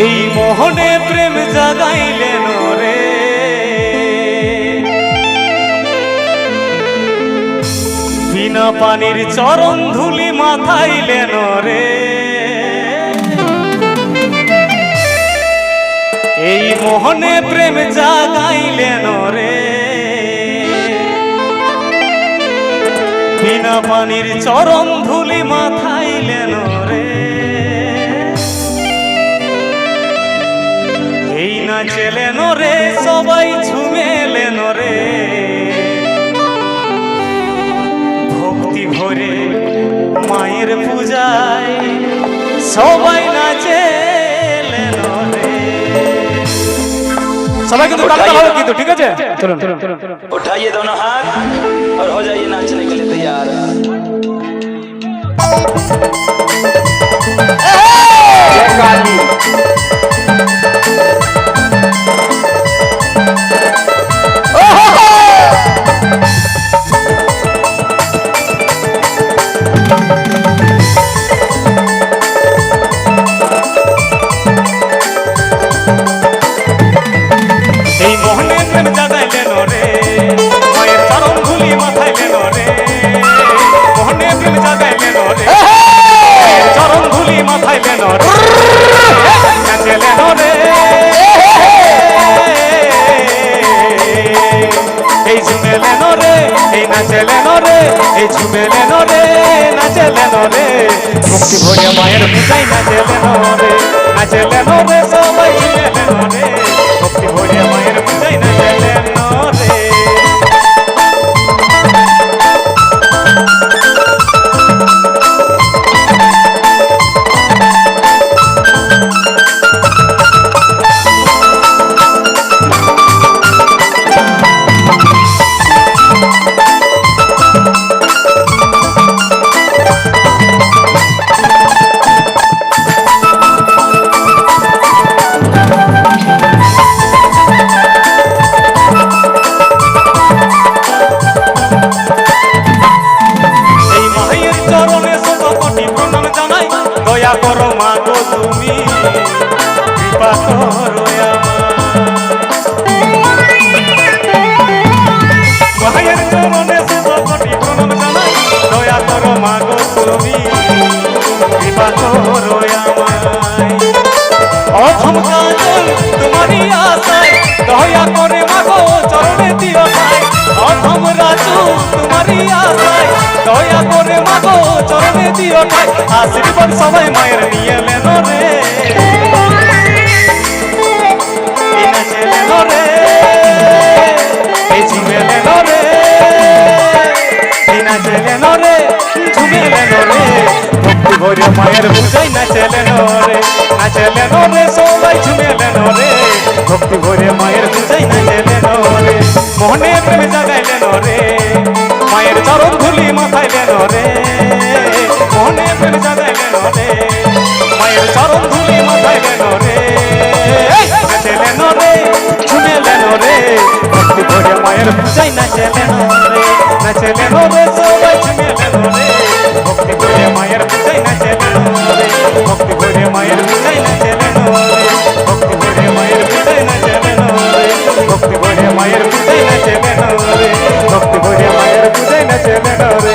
এই মোহনে প্রেম জাগাইলেন রে। বিনা পানির চরণ ধুলি মাথাইলেন রে। এই মোহনে প্রেম জাগাইলেন রে। বিনা পানির চরণ ধুলি মাথাইলেন রে নাচেলেন রে সবাই ঝুমেলেন রে। ভক্তি ভরে মায়ের পূজায় সবাই নাচে সবাই কিন্তু ঠিক আছে? চলুন উঠাইয়ে দোনো হাত আর হো যাইয়ে নাচনে কে লিয়ে রে নাচলেন রে মুক্তি ভরে মায়ের পূজায় নাচলেন রে নাচলেন রে সবাই ঝুমেলেন রে দয়া করো মা গো তুমি কৃপা করো। মায়ের জানাই, দয়া করো মা গো তুমি, কৃপা করো ঠাই আশীর্বাদ সবাই মায়ের নিয়ে এলেন রে। ভরে মায়ের পূজায় নাচেলেন রে নাচেলেন রে, সবাই ঝুমেলেন রে। ভক্তি ভরে মায়ের পূজায় নাচেলেন রে মায়ের চরণ ধুলি মাথায় লেন রে নাচে লেন রে ঝুমে লেন রে ভক্তি করে মায়ের পূজাই নাচে লেন রে নাচে লেন রে সবাই ঝুমে লেন রে ভক্তি করে মায়ের পূজাই নাচে লেন রে ভক্তি করে মায়ের পূজাই নাচে লেন রে ভক্তি করে মায়ের পূজাই নাচে লেন রে ভক্তি করে মায়ের পূজাই নাচে লেন রে ভক্তি করে মায়ের পূজাই নাচে লেন রে